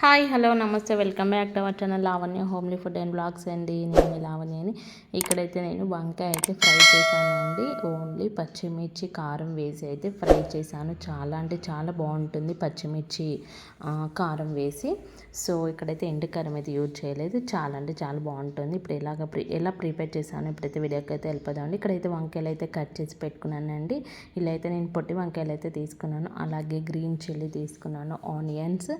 Hi hello నమస్తే. Welcome back to our channel Lavanya homely food and blogs అండి. నేను లావణ్య అని. ఇక్కడైతే నేను వంకాయ అయితే ఫ్రై చేశానండి ఓన్లీ పచ్చిమిర్చి కారం వేసి అయితే ఫ్రై చేశాను. చాలా అంటే చాలా బాగుంటుంది పచ్చిమిర్చి కారం వేసి. సో ఇక్కడైతే ఎండు కారం అయితే యూజ్ చేయలేదు. చాలా అంటే చాలా బాగుంటుంది. ఇప్పుడు ఎలాగ ప్రి ఎలా ప్రిపేర్ చేశాను ఇప్పుడైతే వీడియోకి అయితే వెళ్ళిపోదామండి ఇక్కడైతే వంకాయలు అయితే కట్ చేసి పెట్టుకున్నానండి ఇలా అయితే నేను పొట్టి వంకాయలు అయితే తీసుకున్నాను. అలాగే గ్రీన్ చిల్లీ తీసుకున్నాను. ఆనియన్స్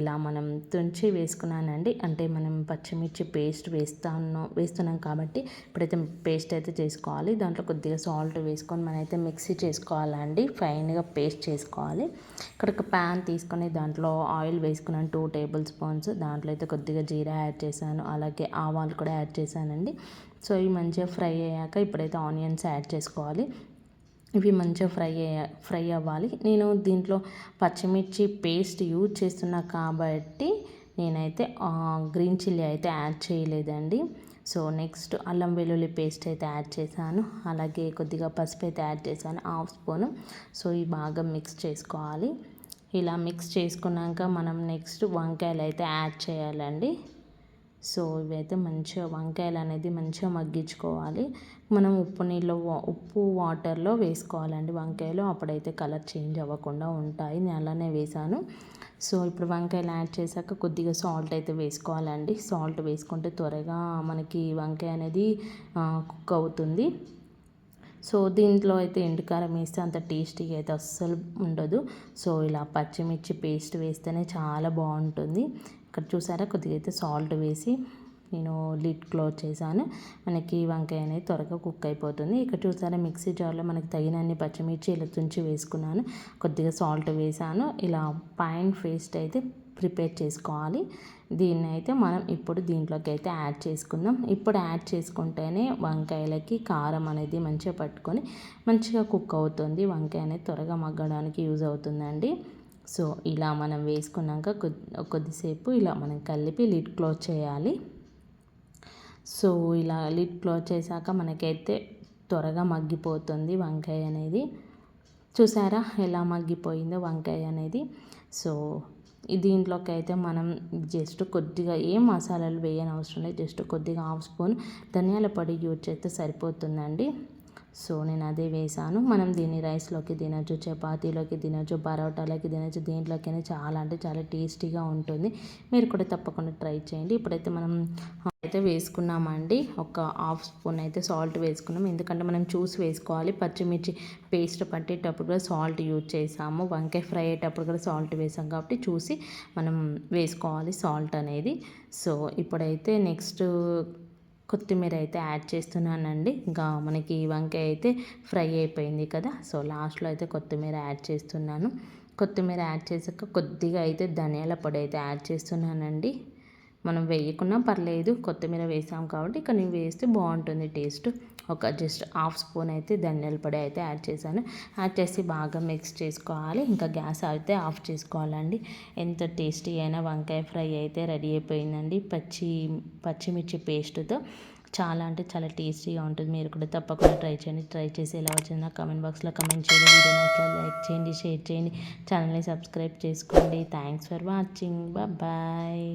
ఇలా మనం తుంచి వేసుకున్నానండి. అంటే మనం పచ్చిమిర్చి పేస్ట్ వేస్తాను వేస్తున్నాం కాబట్టి ఇప్పుడైతే పేస్ట్ అయితే చేసుకోవాలి. దాంట్లో కొద్దిగా సాల్ట్ వేసుకొని మనం అయితే మిక్సీ చేసుకోవాలండి. ఫైన్గా పేస్ట్ చేసుకోవాలి. ఇక్కడ ఒక ప్యాన్ తీసుకొని దాంట్లో ఆయిల్ వేసుకున్నాను. టూ టేబుల్ స్పూన్స్ దాంట్లో అయితే కొద్దిగా జీరా యాడ్ చేశాను. అలాగే ఆవాలు కూడా యాడ్ చేశానండి. సో ఇవి మంచిగా ఫ్రై అయ్యాక ఇప్పుడైతే ఆనియన్స్ యాడ్ చేసుకోవాలి. ఇవి మంచిగా ఫ్రై ఫ్రై అవ్వాలి. నేను దీంట్లో పచ్చిమిర్చి పేస్ట్ యూజ్ చేస్తున్నా కాబట్టి నేనైతే గ్రీన్ చిల్లీ అయితే యాడ్ చేయలేదండి. సో నెక్స్ట్ అల్లం వెల్లుల్లి పేస్ట్ అయితే యాడ్ చేశాను. అలాగే కొద్దిగా పసుపు అయితే యాడ్ చేశాను హాఫ్ స్పూను. సో ఇవి బాగా మిక్స్ చేసుకోవాలి. ఇలా మిక్స్ చేసుకున్నాక మనం నెక్స్ట్ వంకాయలు అయితే యాడ్ చేయాలండి. సో ఇవైతే మంచిగా వంకాయలు అనేది మంచిగా మగ్గించుకోవాలి. మనం ఉప్పు నీళ్ళు ఉప్పు వాటర్లో వేసుకోవాలండి వంకాయలు. అప్పుడైతే కలర్ చేంజ్ అవ్వకుండా ఉంటాయి. నేను అలానే వేసాను సో ఇప్పుడు వంకాయలు యాడ్ చేశాక కొద్దిగా సాల్ట్ అయితే వేసుకోవాలండి. సాల్ట్ వేసుకుంటే త్వరగా మనకి వంకాయ అనేది కుక్ అవుతుంది. సో దీంట్లో అయితే ఎండుకారం వేస్తే అంత టేస్టీగా అయితే అస్సలు ఉండదు. సో ఇలా పచ్చిమిర్చి పేస్ట్ వేస్తేనే చాలా బాగుంటుంది. ఇక్కడ చూసారా? కొద్దిగా అయితే సాల్ట్ వేసి నేను లిడ్ క్లోజ్ చేశాను. మనకి వంకాయ అనేది త్వరగా కుక్ అయిపోతుంది. ఇక్కడ చూసారా? మిక్సీ జార్లో మనకి తగినన్ని పచ్చిమిర్చి ఇలా తుంచి వేసుకున్నాను. కొద్దిగా సాల్ట్ వేసాను ఇలా పైన్ పేస్ట్ అయితే ప్రిపేర్ చేసుకోవాలి. దీన్ని అయితే మనం ఇప్పుడు దీంట్లోకి అయితే యాడ్ చేసుకుందాం. ఇప్పుడు యాడ్ చేసుకుంటేనే వంకాయలకి కారం అనేది మంచిగా పట్టుకొని మంచిగా కుక్ అవుతుంది. వంకాయ అనేది త్వరగా మగ్గడానికి యూజ్ అవుతుందండి. సో ఇలా మనం వేసుకున్నాక కొద్దిసేపు ఇలా మనం కలిపి లిడ్ క్లోజ్ చేయాలి. సో ఇలా లిడ్ క్లోజ్ చేశాక మనకైతే త్వరగా మగ్గిపోతుంది వంకాయ అనేది. చూసారా ఎలా మగ్గిపోయిందో వంకాయ అనేది. సో దీంట్లోకి అయితే మనం జస్ట్ కొద్దిగా ఏం మసాలాలు వేయని అవసరం లేదు. జస్ట్ కొద్దిగా హాఫ్ స్పూన్ ధనియాల పొడి యూజ్ చేస్తే సరిపోతుందండి. సో నేను అదే వేసాను మనం దీన్ని రైస్లోకి తినచ్చు చపాతీలోకి తినచ్చు పరోటాలోకి తినచ్చు దీంట్లోకైనా చాలా అంటే చాలా టేస్టీగా ఉంటుంది. మీరు కూడా తప్పకుండా ట్రై చేయండి. ఇప్పుడైతే మనం అయితే వేసుకున్నామండి. ఒక హాఫ్ స్పూన్ అయితే సాల్ట్ వేసుకున్నాం. ఎందుకంటే మనం చూసి వేసుకోవాలి. పచ్చిమిర్చి పేస్ట్ పట్టేటప్పుడు కూడా సాల్ట్ యూజ్ చేసాము. వంకాయ ఫ్రై అయ్యేటప్పుడు కూడా సాల్ట్ వేసాం కాబట్టి చూసి మనం వేసుకోవాలి సాల్ట్ అనేది. సో ఇప్పుడైతే నెక్స్ట్ కొత్తిమీర అయితే యాడ్ చేస్తున్నానండి. ఇంకా మనకి వంకాయ అయితే ఫ్రై అయిపోయింది కదా. సో లాస్ట్లో అయితే కొత్తిమీర యాడ్ చేస్తున్నాను. కొత్తిమీర యాడ్ చేసాక కొద్దిగా అయితే ధనియాల పొడి అయితే యాడ్ చేస్తున్నానండి. మనం వేయకున్నా పర్లేదు కొత్తిమీర వేసాం కాబట్టి ఇక్కడ నేను వేస్తే బాగుంటుంది టేస్ట్. ఒక జస్ట్ హాఫ్ స్పూన్ అయితే ధనియాల పొడి అయితే యాడ్ చేశాను. యాడ్ చేసి బాగా మిక్స్ చేసుకోవాలి. ఇంకా గ్యాస్ అయితే ఆఫ్ చేసుకోవాలండి. ఎంత టేస్టీ అయినా వంకాయ ఫ్రై అయితే రెడీ అయిపోయిందండి. పచ్చి పచ్చిమిర్చి పేస్ట్తో. చాలా అంటే చాలా టేస్టీగా ఉంటుంది. మీరు కూడా తప్పకుండా ట్రై చేయండి. ట్రై చేసి ఎలా వచ్చిందో కామెంట్ బాక్స్లో కమెంట్ చేయండి. వీడియో నచ్చితే లైక్ చేయండి షేర్ చేయండి. ఛానల్ని సబ్స్క్రైబ్ చేసుకోండి. Thanks for watching bye